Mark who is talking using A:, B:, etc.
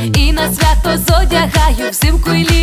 A: І на свято зодягаю взимку і літечко.